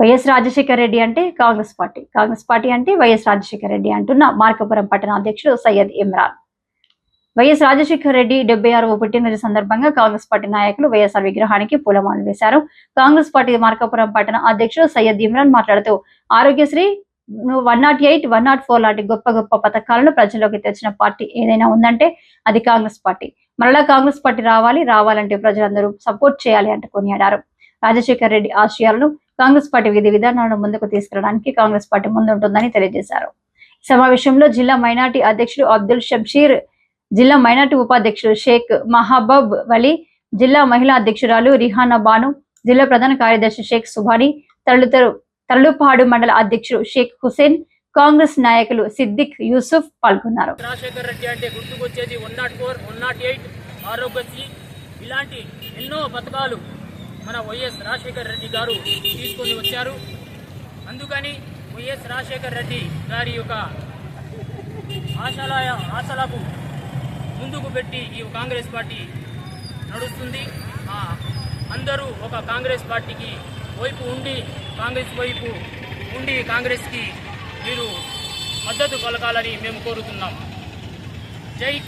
YS Rajasekhara Reddy అంటే Congress party. Congress party అంటే YS Rajasekhara Reddy అంటున్న మార్కపురం పట్టణ అధ్యక్షుడు సయ్యద్ ఇమ్రాన్. వైఎస్ రాజశేఖర రెడ్డి డెబ్బై ఆరవ పుట్టినరోజు సందర్భంగా కాంగ్రెస్ పార్టీ నాయకులు వైఎస్ఆర్ విగ్రహానికి పూలమాలలు వేశారు. కాంగ్రెస్ పార్టీ మార్కాపురం పట్టణ అధ్యక్షుడు సయ్యద్ ఇమ్రాన్ మాట్లాడుతూ Aarogyasri one nought eight one nought four లాంటి గొప్ప గొప్ప పథకాలను ప్రజల్లోకి తెచ్చిన పార్టీ ఏదైనా ఉందంటే అది కాంగ్రెస్ పార్టీ. మరలా కాంగ్రెస్ పార్టీ రావాలి రావాలంటే ప్రజలందరూ సపోర్ట్ చేయాలి అంటూ కొనియాడారు. రాజశేఖర్ రెడ్డి ఆశయాలను కాంగ్రెస్ పార్టీ విధి విధానాలను ముందుకు తీసుకురావడానికి కాంగ్రెస్ పార్టీ ముందుంటుందని తెలియజేశారు. సమావేశంలో జిల్లా మైనార్టీ అధ్యక్షుడు అబ్దుల్ షంషీర్ జిల్లా మైనార్టీ ఉపాధ్యక్షుడు షేక్ మహబబ్ వలీ జిల్లా మహిళా అధ్యక్షురాలు రిహానా బాను జిల్లా ప్రధాన కార్యదర్శి షేక్ సుభాని తరలుతరు తరలుపాడు మండల అధ్యక్షుడు షేక్ హుసేన్ కాంగ్రెస్ నాయకులు సిద్దిక్ యూసుఫ్ పాల్గొన్నారు. రాజశేఖర్ రెడ్డి అంటే గుర్తుకొచ్చేది one nought four one nought eight Aarogyasri ఇలాంటి ఎన్నో పథకాలు మన వైఎస్ రాజశేఖర్ రెడ్డి గారు తీసుకొని వచ్చారు. అందుకని వైఎస్ రాజశేఖర్ రెడ్డి గారి యొక్క ఆశలాయ ఆశలకు ముందుకు పెట్టి ఈ కాంగ్రెస్ పార్టీ నడుస్తుంది. అందరూ ఒక కాంగ్రెస్ పార్టీకి వైపు ఉండి కాంగ్రెస్ వైపు ఉండి కాంగ్రెస్కి మీరు మద్దతు పలకాలని మేము కోరుతున్నాం. జై